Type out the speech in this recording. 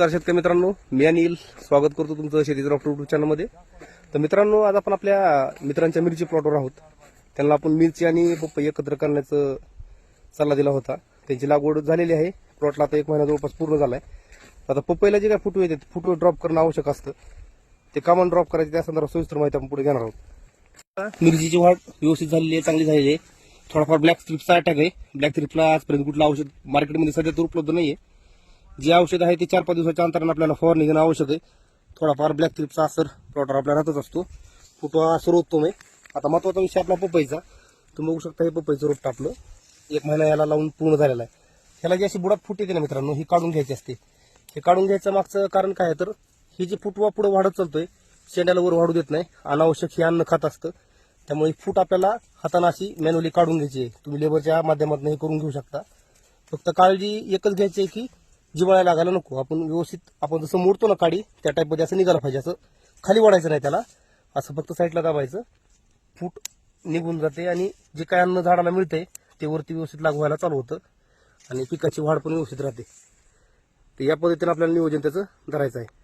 नमस्कार शेतकरी मित्रांनो. मी अनिल. स्वागत करतो तुमचं शेतीचं डॉक्टर युट्यूब चॅनलमध्ये तर मित्रांनो आज आपण आपल्या मित्रांच्या मिरची प्लॉटवर आहोत. त्यांना आपण मिरची आणि पप्पा एकत्र करण्याचं सल्ला दिला होता. त्यांची लागवड झालेली आहे. प्लॉटला आता एक महिना जवळपास पूर्ण झालाय. आता पपईला जे काय फुटवे येते फुटवे ड्रॉप करणं आवश्यक असतं. ते कामन ड्रॉप करायचे त्या संदर्भात सविस्तर माहिती आपण पुढे घेणार आहोत. मिरचीची वाढ व्यवस्थित झालेली आहे चांगली झालेली आहे. थोडाफार ब्लॅक स्ट्रिपचा अटॅक आहे. ब्लॅक स्ट्रिपला आजपर्यंत कुठलं औषध मार्केटमध्ये सध्या तर उपलब्ध नाही आहे जे औषध आहे ते चार पाच दिवसाच्या अंतराने आपल्याला फवारणी घेणं आवश्यक आहे. थोडाफार ब्लॅक ट्रिपचा असर प्लॉटर आपल्या राहतच असतो. फुटवा सर्वोत्तम मी आता महत्त्वाचा विषय आपला पपईचा. तुम्ही बघू शकता हे पपईचं रोप टाकलं एक महिना याला लावून पूर्ण झालेला आहे. ह्याला जी अशी बुडात फुट येते ना मित्रांनो ही काढून घ्यायची असते. हे काढून घ्यायचं मागचं कारण काय आहे तर ही जी फुटवा पुढे वाढत चालतोय शेंड्याला वर वाढू देत नाही. अनावश्यक हे अन्न खात असतं. त्यामुळे फूट आपल्याला हातानं अशी मॅन्युअली काढून घ्यायची आहे. तुम्ही लेबरच्या माध्यमातून हे करून घेऊ शकता. फक्त काळजी एकच घ्यायची आहे की जिवाळ्या लागायला नको. आपण व्यवस्थित आपण जसं मोडतो ना काडी त्या टाईपमध्ये असं निघालं पाहिजे. असं खाली वाढायचं नाही त्याला. असं फक्त साईडला दाबायचं. फूट निघून जाते आणि जे काय अन्न झाडाला मिळतंय ते वरती व्यवस्थित लागू व्हायला चालू होतं. आणि पिकाची वाढ पण व्यवस्थित राहते. तर या पद्धतीने आपल्याला नियोजन त्याचं धरायचं आहे.